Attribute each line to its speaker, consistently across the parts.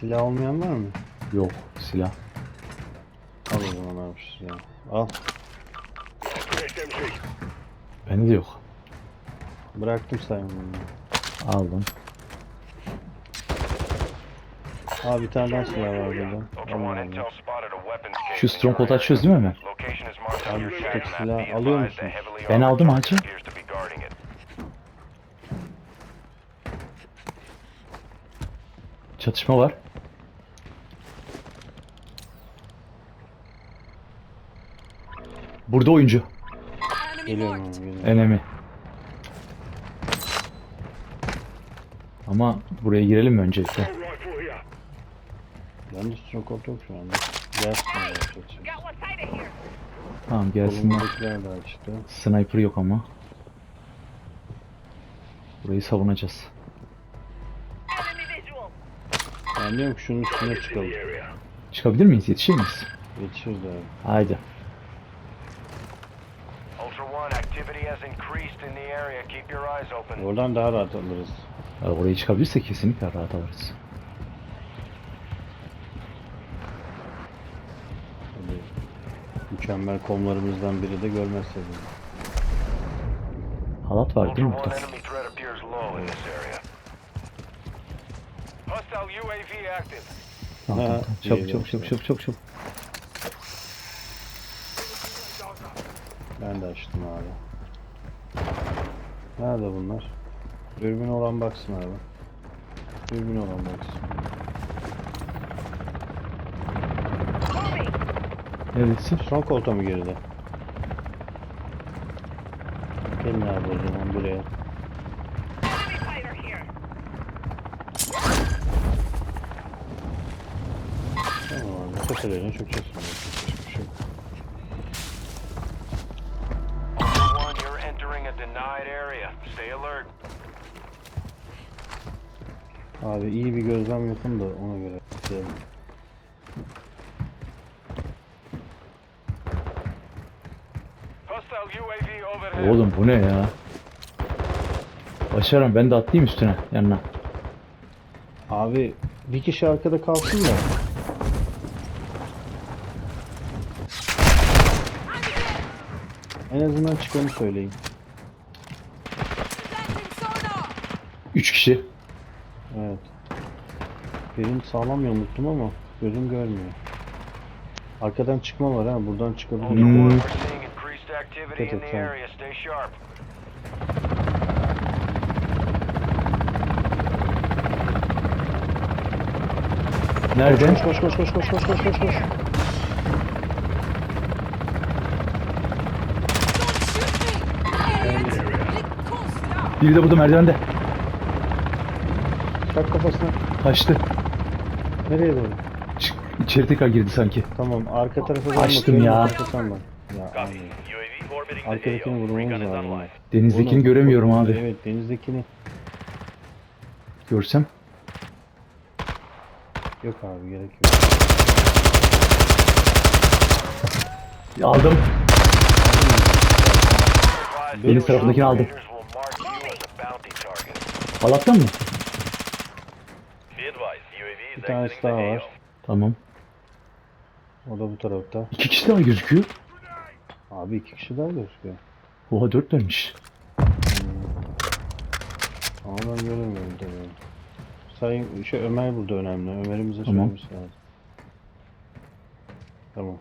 Speaker 1: Silah olmayan var mı?
Speaker 2: Yok silah.
Speaker 1: Al o zaman abi şu. Al.
Speaker 2: Bende de yok.
Speaker 1: Bıraktım sayın bunu.
Speaker 2: Aldım.
Speaker 1: Aa bir tane daha silah var burada.
Speaker 3: Aman
Speaker 2: Şu
Speaker 3: stronghold'u
Speaker 2: açıyoruz değil mi hemen?
Speaker 1: Abi şu
Speaker 3: tek
Speaker 1: alıyor
Speaker 3: musunuz?
Speaker 2: Ben aldım hacı. Çatışma var. Burada oyuncu.
Speaker 1: Geliyorum abi geliyorum.
Speaker 2: Enemi. Ama buraya girelim mi öncelikle?
Speaker 1: Bende stronghold yok şu anda. Gelsin abi. kaçıyor.
Speaker 4: Got one sighted here.
Speaker 2: Tamam gelsinler.
Speaker 1: Kolumdakiler de açtı.
Speaker 2: Sniper yok ama. Burayı savunacağız.
Speaker 1: Ben diyorum ki şunun üstüne çıkalım.
Speaker 2: Çıkabilir miyiz? Yetişir miyiz?
Speaker 1: Yetişiriz abi.
Speaker 2: Haydi.
Speaker 3: Ultra One, activity has increased in the area. Keep your eyes open.
Speaker 1: Oradan daha rahat alırız.
Speaker 2: Ya Oraya çıkabilirsek kesinlikle rahat alırız.
Speaker 1: Tabii. Mükemmel komlarımızdan biri de görmezse.
Speaker 2: Halat var değil mi
Speaker 3: One,
Speaker 2: burada?
Speaker 3: enemy threat appears low in this area. Hostile UAV active.
Speaker 2: Tamam, tamam. Çabuk çabuk çabuk çabuk çabuk çabuk.
Speaker 1: Ben de açtım abi. Nerede bunlar? Dürbün olan baksın abi. Dürbün olan baksın.
Speaker 2: Neredesin?
Speaker 1: Son koltuğa mı geride? Gelin abi o zaman buraya. Tamam abi. Çökeceğiz sonra. Hiçbir şey
Speaker 3: denied area. Stay alert.
Speaker 1: Abi iyi bir gözlem yapın da ona göre.
Speaker 3: overhead.
Speaker 2: Oğlum bu ne ya? Başaran ben de atlayayım üstüne yanına.
Speaker 1: Abi bir kişi arkada kalsın da. En azından çıkanı söyleyin.
Speaker 2: Kişi.
Speaker 1: Evet. Benim sağlam yamulttum ama gözüm görmüyor. Arkadan çıkma var ha. Buradan çıkabilir.
Speaker 2: Hmm.
Speaker 3: Stay sharp.
Speaker 2: Nerede?
Speaker 1: Koş koş koş koş koş koş koş koş koş.
Speaker 2: Biri de burada merdivende.
Speaker 1: Tak kafasına.
Speaker 2: Kaçtı.
Speaker 1: Nereye doğru?
Speaker 2: Çık, içeri tekrar girdi sanki.
Speaker 1: Tamam arka tarafa doğru
Speaker 2: Açtım
Speaker 1: bakıyorum,
Speaker 2: ya.
Speaker 1: arka sen bak. Ya
Speaker 3: the
Speaker 1: Arkadakini vurmamız lazım.
Speaker 2: Denizdekini
Speaker 1: Bunu-
Speaker 2: göremiyorum abi.
Speaker 1: Evet denizdekini.
Speaker 2: Görsem.
Speaker 1: Yok abi gerek yok.
Speaker 2: Aldım.
Speaker 3: UAV
Speaker 2: tarafındakini aldım.
Speaker 3: operators will mark you as a bounty target.
Speaker 2: Halattan mı?
Speaker 3: Be advised, UAV is
Speaker 1: Bir tanesi daha var.
Speaker 2: Tamam.
Speaker 1: O da bu tarafta.
Speaker 2: İki kişi daha gözüküyor.
Speaker 1: Abi iki kişi daha gözüküyor.
Speaker 2: Oha dört dönmüş.
Speaker 1: Ama ben göremiyorum tabii. Sayın şey Ömer burada önemli. Ömer'imize
Speaker 2: Tamam.
Speaker 1: söylemesi lazım. Tamam.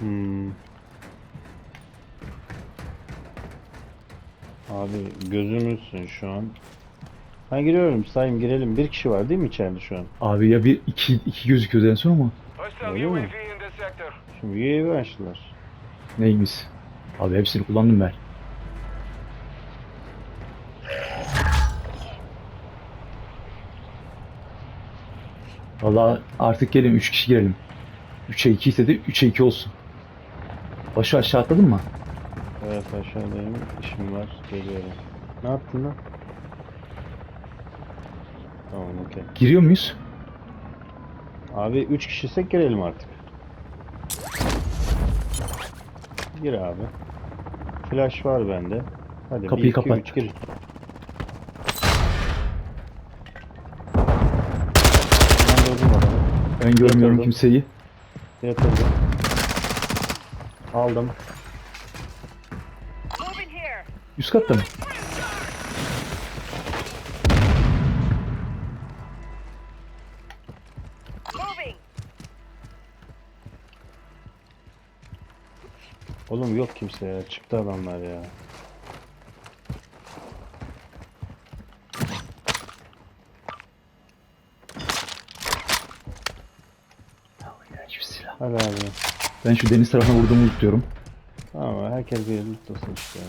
Speaker 1: Hmm. Abi gözümüzsün şu an. Ha giriyorum sayayım girelim. Bir kişi var değil mi içeride şu an?
Speaker 2: Abi ya bir iki, iki gözüküyordu en son ama.
Speaker 1: Öyle mi? Şimdi UAV açtılar.
Speaker 2: Neymiş? Abi hepsini kullandım ben. Valla artık gelin 3 kişi girelim. 3'e 2 ise de 3'e 2 olsun. Başı aşağı atladın mı?
Speaker 1: Evet aşağıdayım. İşim var. Geliyorum. Ne yaptın lan? Tamam okey.
Speaker 2: Giriyor muyuz?
Speaker 1: Abi 3 kişisek girelim artık. Gir abi. Flash var bende. Hadi
Speaker 2: Kapıyı
Speaker 1: bir, iki,
Speaker 2: kapat.
Speaker 1: üç, gir. Ben adamı.
Speaker 2: Ben görmüyorum
Speaker 1: Yatırdım.
Speaker 2: kimseyi.
Speaker 1: Yatırdım. Aldım.
Speaker 2: Üst katta mı?
Speaker 1: Oğlum yok kimse ya. Çıktı adamlar ya. Hadi abi.
Speaker 2: Ben şu deniz tarafına vurduğumu tutuyorum.
Speaker 1: Ama herkes bir işte. ya.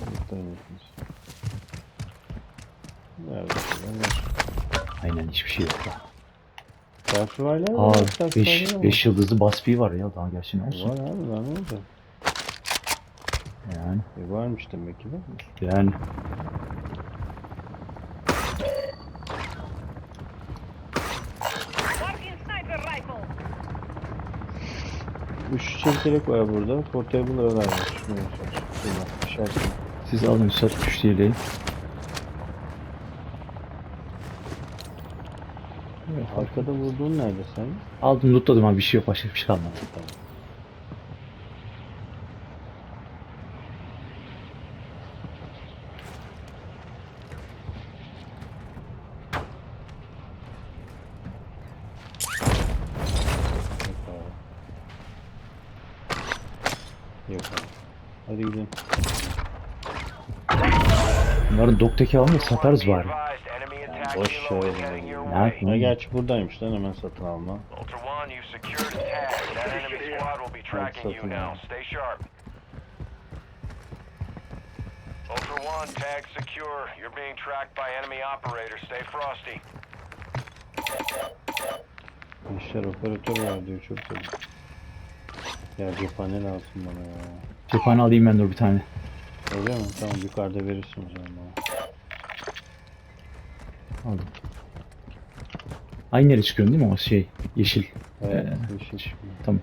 Speaker 1: Lootlayamıyorsunuz. Nerede? Ver.
Speaker 2: Aynen hiçbir şey yok.
Speaker 1: Ya.
Speaker 2: Aa 5
Speaker 1: var ya.
Speaker 2: 5 yıldızlı baspi var ya daha gerçi ne olsun.
Speaker 1: Var abi daha ne olacak?
Speaker 2: Yani
Speaker 1: E varmış demek ki de.
Speaker 2: yani
Speaker 4: Marking sniper rifle.
Speaker 1: Üç çekirdek var burada. Radar var. Şunu yapacağım. Şurada. İşaretli.
Speaker 2: siz alın üstad güç diyelim.
Speaker 1: Evet, arkada vurduğun nerede sen?
Speaker 2: Aldım lootladım abi bir şey yok başka bir şey kalmadı.
Speaker 1: Yok abi. Yok abi. Hadi gidelim.
Speaker 2: Alın da satarız bari.
Speaker 1: boş
Speaker 2: ya.
Speaker 3: way.
Speaker 2: Ne
Speaker 1: Ha gerçi buradaymış lan hemen satın alma.
Speaker 3: Ultra One, you secured a tag. That enemy squad will be tracking you
Speaker 1: satın
Speaker 3: now.
Speaker 1: al.
Speaker 3: Stay sharp. Ultra One, tag secure. You're being tracked by enemy operators. Stay frosty.
Speaker 1: İşler operatör var diyor çok tabii. Ya cephane lazım bana ya.
Speaker 2: Cephane alayım ben dur bir tane.
Speaker 1: Öyle mi? Tamam yukarıda verirsin o zaman bana.
Speaker 2: Aldım. Aynı yere çıkıyorsun değil mi o şey yeşil.
Speaker 1: Evet,
Speaker 2: Ee,
Speaker 1: çıkmıyor.
Speaker 2: Tamam.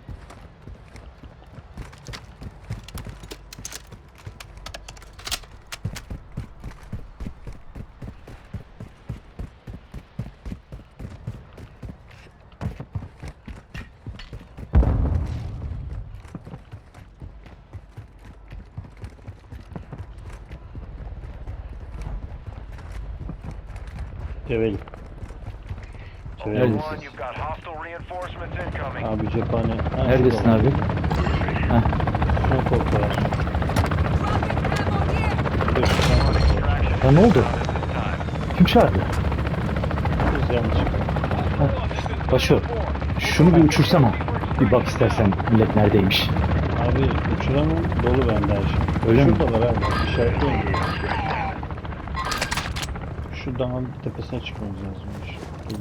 Speaker 1: Abi cephane. Ha,
Speaker 2: Neredesin abi?
Speaker 1: Dur şuna.
Speaker 3: Extraction
Speaker 2: Ya ne oldu? Kim çağırdı?
Speaker 1: Biz yanlışlıkla.
Speaker 2: Şunu bir uçursana. Bir bak istersen millet neredeymiş.
Speaker 1: Abi uçuramam. Dolu bende her şey.
Speaker 2: Öyle mi?
Speaker 1: Şuradalar abi. İşaretleyin. Şu dağın tepesine çıkmamız lazım. Şu.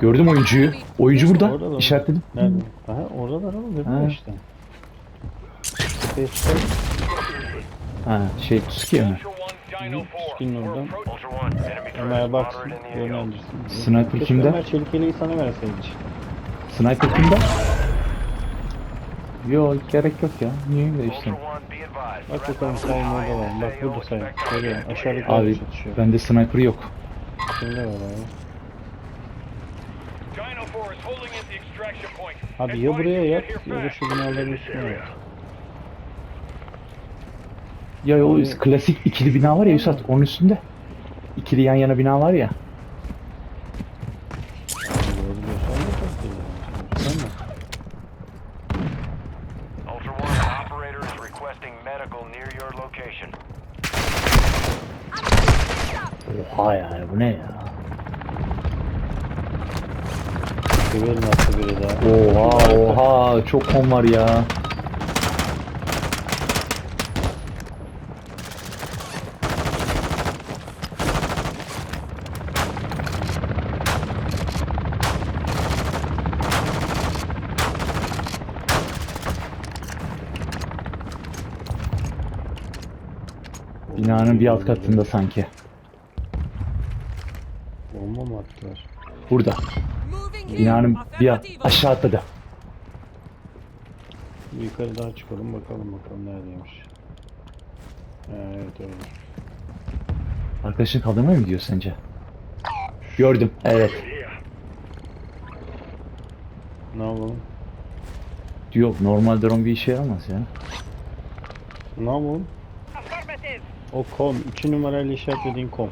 Speaker 2: Gördüm oyuncuyu. Oyuncu burada.
Speaker 1: Orada da mı?
Speaker 2: İşaretledim.
Speaker 1: Nerede? Aha oradalar ama dedim
Speaker 2: Ha.
Speaker 1: ya işte. Tepeye.
Speaker 2: Ha şey Tuski mi?
Speaker 1: Çıkın oradan. Ömer baksın. Yönlendirsin.
Speaker 2: Sniper
Speaker 1: Keşke
Speaker 2: kimde?
Speaker 1: Ömer Çelikeli'yi sana verseydik.
Speaker 2: Sniper kimde? Yok gerek yok ya. Niye de işte.
Speaker 1: Bak bakalım sayın orada var. Bak burada sayın. Görüyorum. Aşağıdaki
Speaker 2: Abi
Speaker 1: abi. çatışıyor.
Speaker 2: bende sniper yok.
Speaker 1: Kimde var abi? Abi ya buraya yat ya da şu binaların üstüne yat.
Speaker 2: Ya o klasik ikili bina var ya Üstad onun üstünde. İkili yan yana bina var ya.
Speaker 1: Attı biri daha.
Speaker 2: Oha oha çok kon var ya. Binanın bir alt katında sanki.
Speaker 1: Bomba mı attılar?
Speaker 2: Burada. Binanın bir aşağı atladı.
Speaker 1: Bir yukarı daha çıkalım bakalım bakalım neredeymiş. Ha, evet öyle.
Speaker 2: Arkadaşın kaldırmaya mı gidiyor sence? Gördüm. Evet.
Speaker 1: Ne yapalım?
Speaker 2: Yok normal drone bir işe yaramaz ya.
Speaker 1: Ne yapalım?
Speaker 4: Affirmative.
Speaker 1: O kom. 2 numarayla işaretlediğin kom.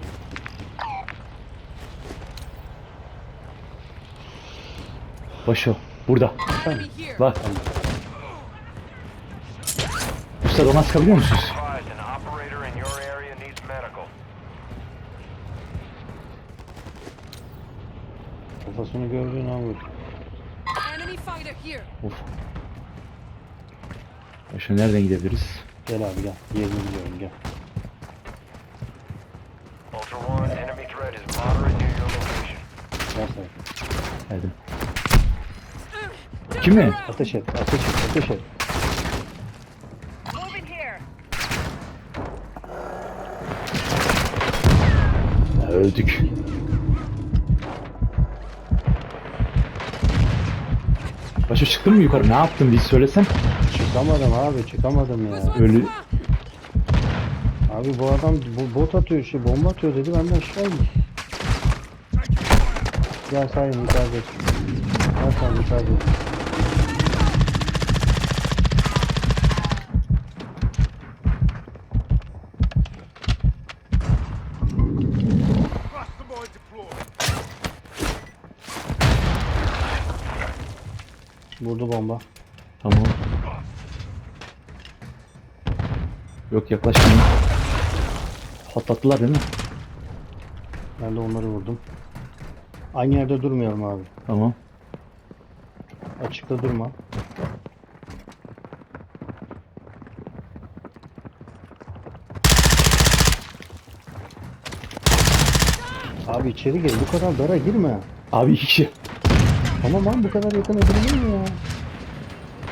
Speaker 2: Başı burada. Bak. Usta ona sıkabiliyor musunuz?
Speaker 1: Kafasını
Speaker 5: gördün abi.
Speaker 2: Of. Şimdi nereden gidebiliriz?
Speaker 1: Gel abi gel. Yerini biliyorum gel.
Speaker 2: Kimi?
Speaker 1: Ateş et, ateş et, ateş et.
Speaker 2: Ya, öldük. Başa çıktın mı yukarı? Ne yaptın bir söylesen.
Speaker 1: Çıkamadım abi, çıkamadım ya.
Speaker 2: Ölü.
Speaker 1: Abi bu adam bu bot atıyor işte, bomba atıyor dedi, ben de aşağı indim. Gel sayın yukarıda. Gel sen yukarıda. Vurdu bomba.
Speaker 2: Tamam. Yok yaklaşmayın. Patlattılar değil mi?
Speaker 1: Ben de onları vurdum. Aynı yerde durmayalım abi.
Speaker 2: Tamam.
Speaker 1: Açıkta durma. Abi içeri gel. Bu kadar dara girme.
Speaker 2: Abi iki kişi.
Speaker 1: Tamam abi bu kadar yakın edilir mi ya?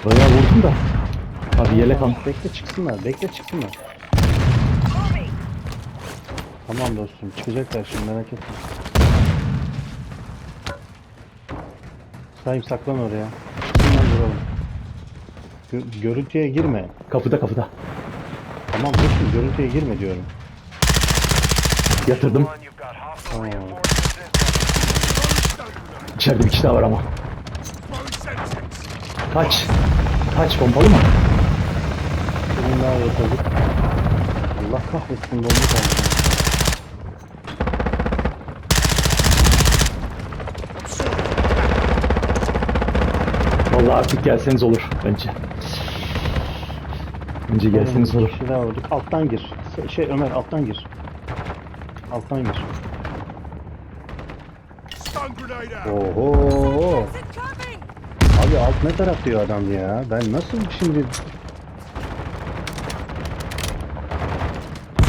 Speaker 2: Bayağı vurdum da. Abi yelek al.
Speaker 1: Bekle çıksınlar. Bekle çıksınlar. Tamam dostum. Çıkacaklar şimdi merak etme. Sayım saklan oraya. Çıksınlar duralım. Gö- görüntüye girme.
Speaker 2: Kapıda kapıda.
Speaker 1: Tamam dostum görüntüye girme diyorum.
Speaker 2: Yatırdım.
Speaker 3: One,
Speaker 2: İçeride bir kişi daha var ama. Kaç. Kaç pompalı mı?
Speaker 1: Senin daha yakaladık. Allah kahretsin doldu kaldı.
Speaker 2: Vallahi artık gelseniz olur bence. Bence gelseniz olur.
Speaker 1: Bir şey daha vurduk. Alttan gir. Se- Şey Ömer alttan gir. Alttan gir. Oho. Abi alt ne taraf diyor adam ya. Ben nasıl şimdi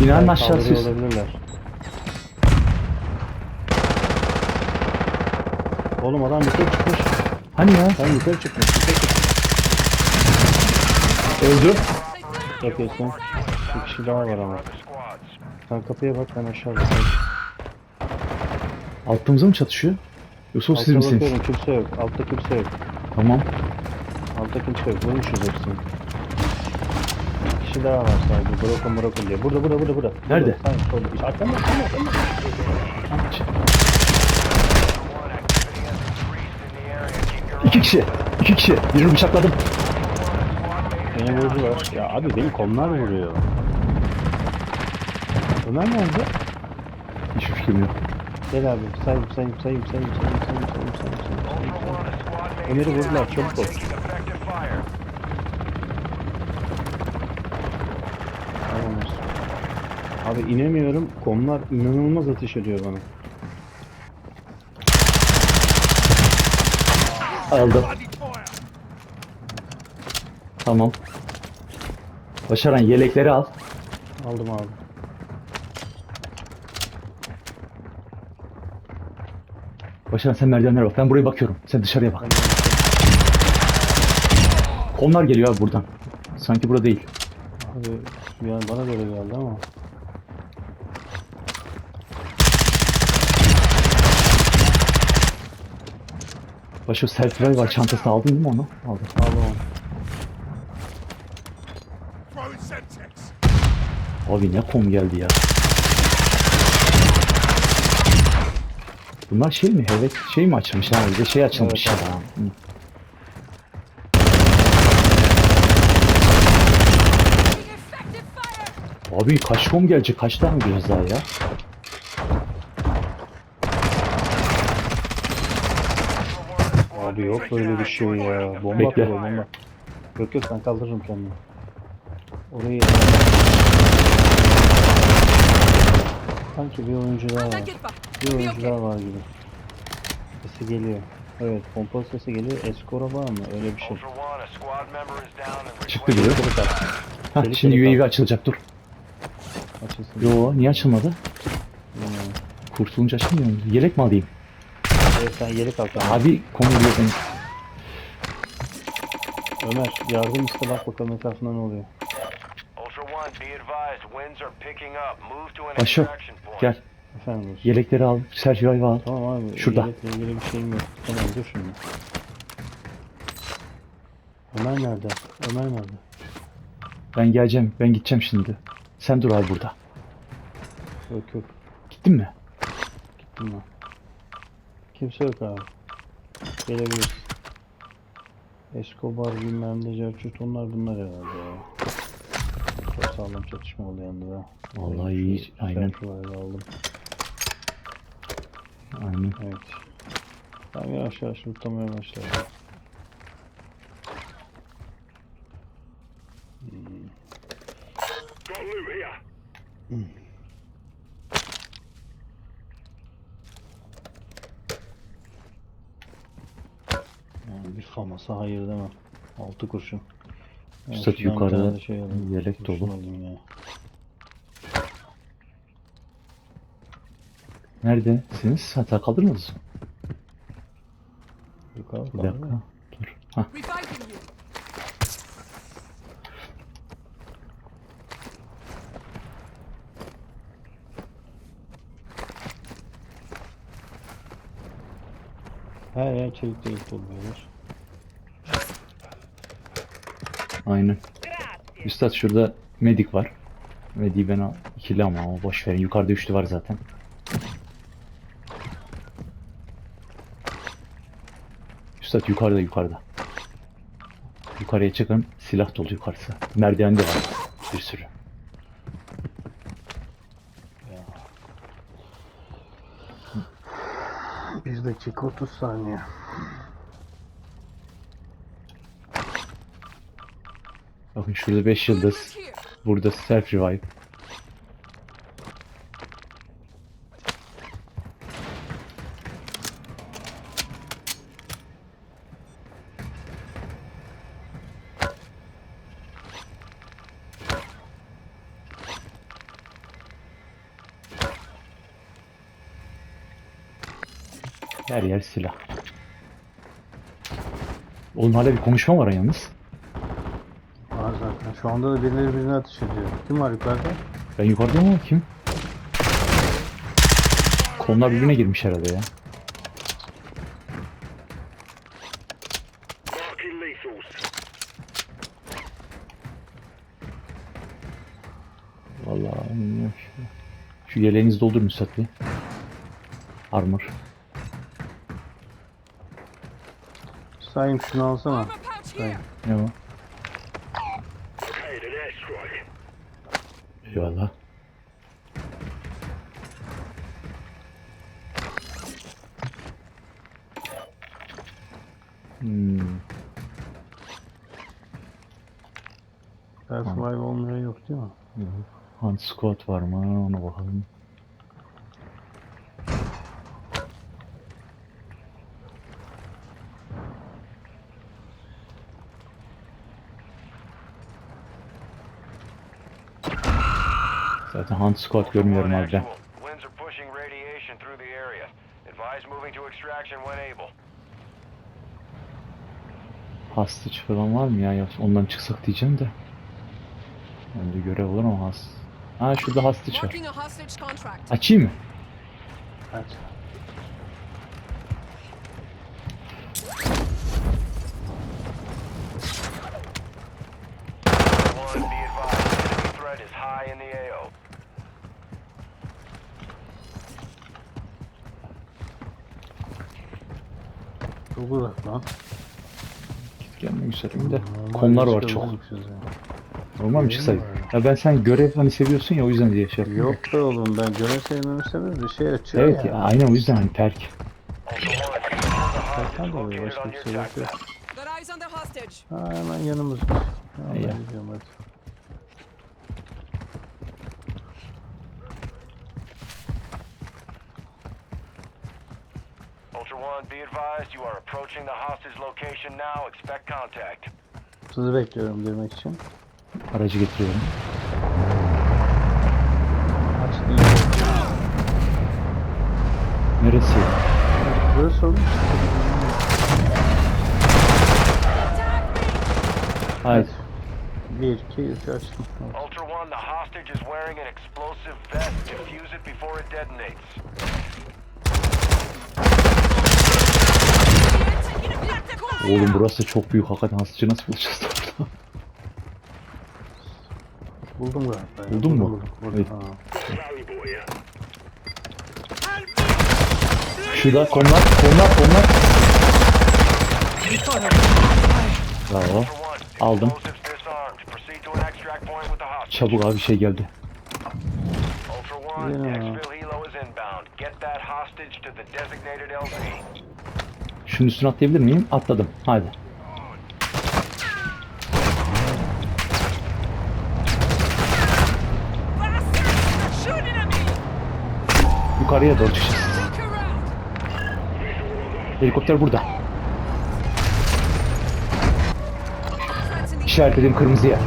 Speaker 2: Binanın aşağısı üst.
Speaker 1: olabilirler. Oğlum adam yukarı çıkmış.
Speaker 2: Hani ya?
Speaker 1: Sen yukarı çıkmış. Yukarı çıkmış.
Speaker 2: Öldü.
Speaker 1: Yapıyorsun. Bir kişi daha var ama. Sen kapıya bak ben aşağı bakayım.
Speaker 2: Altımıza mı çatışıyor? O siz
Speaker 1: Altta
Speaker 2: misiniz?
Speaker 1: bakıyorum kimse yok. Altta kimse yok.
Speaker 2: Tamam.
Speaker 1: Altta kimse yok. Vurmuşuz hepsini. Bir kişi daha var sadece. Brokon Brokon diye. Burada burada burada burada.
Speaker 2: Nerede?
Speaker 1: Burada, Sen solda. Arkanda arkanda arkanda.
Speaker 2: İki kişi. İki kişi. Birini bıçakladım.
Speaker 1: Beni vurdular. Ya abi beni komlar vuruyor. Ömer nerede?
Speaker 2: Hiçbir fikrim yok.
Speaker 1: Gel abi sayayım sayayım sayayım sayayım sayayım
Speaker 3: Emir'i
Speaker 1: vurdular çabuk ol. Tamamdır. Abi inemiyorum. Komlar inanılmaz ateş ediyor bana.
Speaker 2: Aldım. Tamam. Başaran yelekleri al.
Speaker 1: Aldım abi.
Speaker 2: Başkan sen merdivenlere bak. Ben buraya bakıyorum. Sen dışarıya bak. Onlar geliyor abi buradan. Sanki burada değil.
Speaker 1: Abi yani bana da öyle geldi ama.
Speaker 2: Başı self var çantasını aldın değil mi onu? Aldım.
Speaker 1: Aldım onu.
Speaker 2: Abi ne kom geldi ya. Bunlar şey mi? Evet şey mi açılmış ha? Bir de şey açılmış.
Speaker 1: Evet,
Speaker 5: fire.
Speaker 2: Abi kaç kom gelecek? Kaç tane göreceğiz daha ya?
Speaker 1: Abi yok böyle bir şey ya. Bomba
Speaker 2: Bekle.
Speaker 1: atıyor bomba. Yok yok ben kaldırırım kendimi. Orayı... Sanki bir oyuncu daha var. Bir
Speaker 5: Be
Speaker 1: oyuncu
Speaker 5: okay.
Speaker 1: daha var gibi. Sesi geliyor. Evet pompalı sesi geliyor. Eskora var mı? Öyle bir şey.
Speaker 2: Çıktı. Hah
Speaker 1: Delik
Speaker 2: şimdi
Speaker 1: delik
Speaker 2: UAV açılacak dur.
Speaker 1: Açılsın.
Speaker 2: Yo niye açılmadı?
Speaker 1: Bilmiyorum.
Speaker 2: Kurtulunca açılmıyor mu? Yelek mi alayım?
Speaker 1: Evet sen yelek al tamam.
Speaker 2: Abi konu diyordun.
Speaker 1: Ömer yardım iste bak bakalım etrafında ne oluyor.
Speaker 3: Point.
Speaker 2: gel.
Speaker 1: Efendim dostum.
Speaker 2: Yelekleri al. Revive al.
Speaker 1: Tamam abi.
Speaker 2: Şurada.
Speaker 1: Yelekle ilgili bir şeyim yok. Tamam dur şimdi. Ömer nerede? Ömer nerede?
Speaker 2: Ben geleceğim. Ben gideceğim şimdi. Sen dur abi burada.
Speaker 1: Yok yok.
Speaker 2: Gittin mi?
Speaker 1: Gittim ben. Kimse yok abi. Gelebiliriz. Escobar bilmem ne Cerçut onlar bunlar herhalde ya. Çok sağlam çatışma oldu yanında da.
Speaker 2: Vallahi iyi, aynen.
Speaker 1: aldım.
Speaker 2: Aynen.
Speaker 1: Evet. Ben yavaş yavaş tutamaya başladım. Yani bir famasa hayır demem. Altı kurşun. Bir
Speaker 2: yukarıda
Speaker 1: şey
Speaker 2: yelek dolu.
Speaker 1: ya.
Speaker 2: Neredesiniz? Hata kaldırmadınız mı?
Speaker 1: Yukarı
Speaker 2: Bir
Speaker 1: kaldı
Speaker 2: dakika.
Speaker 1: mı?
Speaker 2: Dur. Hah.
Speaker 5: Reviving you.
Speaker 1: Her yer çelik delik dolu beyler.
Speaker 2: Aynen. Üstad şurada medik var. Mediği ben al. ikili ama o boş verin. Yukarıda üçlü var zaten. Üstad yukarıda yukarıda. Yukarıya çıkın. Silah dolu yukarısı. Merdiven de var. Bir sürü.
Speaker 1: Bir dakika 30 saniye.
Speaker 2: Bakın şurada 5 yıldız. Burada self revive. Her yer silah. Oğlum hala bir konuşma var yalnız.
Speaker 1: Var zaten. Şu anda da birileri birine ateş ediyor. Kim var yukarıda?
Speaker 2: Ben yukarıda mı kim? Konular birbirine girmiş herhalde ya. Vallahi. Şu yeleğinizi doldur Müsat bir. Armor.
Speaker 1: Sayın şunu alsana.
Speaker 5: Here.
Speaker 2: Ne o? Eyvallah. Hmm.
Speaker 1: Self-revive olmayan yok değil mi?
Speaker 2: Hunt squad var mı? Ona bakalım. Zaten Hunt Squad görmüyorum
Speaker 3: harbiden.
Speaker 2: Hastich falan var mı ya? ya? Ondan çıksak diyeceğim de. Bence görev olur ama has. Ha şurada hastich var. Açayım mı?
Speaker 1: Aç.
Speaker 3: in the AO.
Speaker 1: Çok uzak lan.
Speaker 2: Gelmek üzereyim de.
Speaker 1: Normal
Speaker 2: Konular var
Speaker 1: şey
Speaker 2: çok.
Speaker 1: ya.
Speaker 2: Normal mi çıksaydık? Ya ben sen görev hani seviyorsun ya o yüzden diye şey yapıyorum.
Speaker 1: Yok be oğlum ben görev sevmemin sebebi bir şey açıyor
Speaker 2: Evet
Speaker 1: ya.
Speaker 2: ya aynen o yüzden hani
Speaker 1: de oluyor
Speaker 3: located
Speaker 1: başka
Speaker 3: on
Speaker 1: bir şey yok. Ha hemen yanımızda. Ben gidiyorum hadi.
Speaker 3: You are approaching the hostage location now. Expect contact.
Speaker 1: Sizi bekliyorum demek için.
Speaker 2: Aracı getiriyorum.
Speaker 1: Aç değil.
Speaker 2: Neresi?
Speaker 1: Burası oğlum.
Speaker 2: Hayır.
Speaker 1: 1, 2, 3 açtım.
Speaker 3: Ultra One, the hostage is wearing an explosive vest. Defuse it before it detonates.
Speaker 2: Oğlum burası çok büyük hakikaten hastacı nasıl bulacağız orada?
Speaker 1: Buldum galiba. ya.
Speaker 2: Buldun mu?
Speaker 1: Buldum, buldum.
Speaker 2: Evet. Şurada konular, konular, konular. Bravo. Aldım. Çabuk abi bir şey geldi.
Speaker 3: Ultra
Speaker 2: Şunun üstüne atlayabilir miyim? Atladım. Hadi. Yukarıya doğru çıkacağız. Helikopter burada. İşaretlediğim kırmızı yer.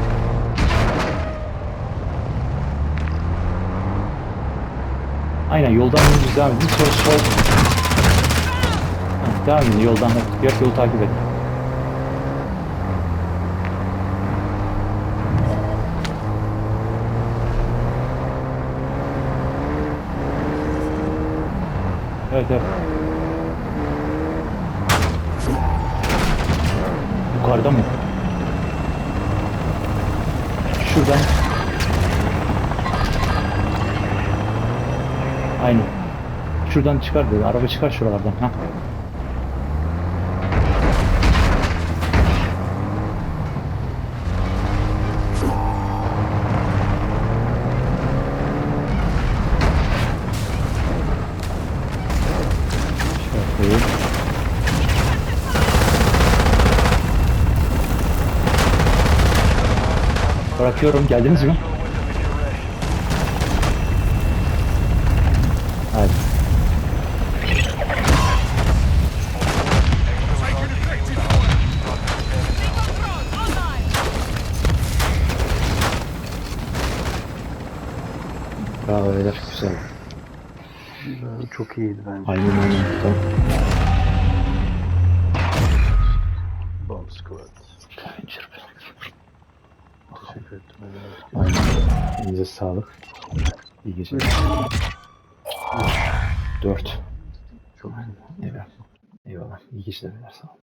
Speaker 2: Aynen yoldan devam edin. Sol sol. Devam edin yoldan. Diğer yolu takip edin. Evet evet. Yukarıda mı? Şuradan. Aynen. Şuradan çıkar dedi. Araba çıkar şuralardan. Ha. Bırakıyorum. Geldiniz mi? Hadi.
Speaker 5: online!
Speaker 2: Bravo beyler. Güzel.
Speaker 1: Çok iyiydi bence.
Speaker 2: Aynen aynen. Tamam. Sağlık. İyi geceler. Dört.
Speaker 1: Çok.
Speaker 2: Eyvallah. Eyvallah. İyi geceler. Sağ olun.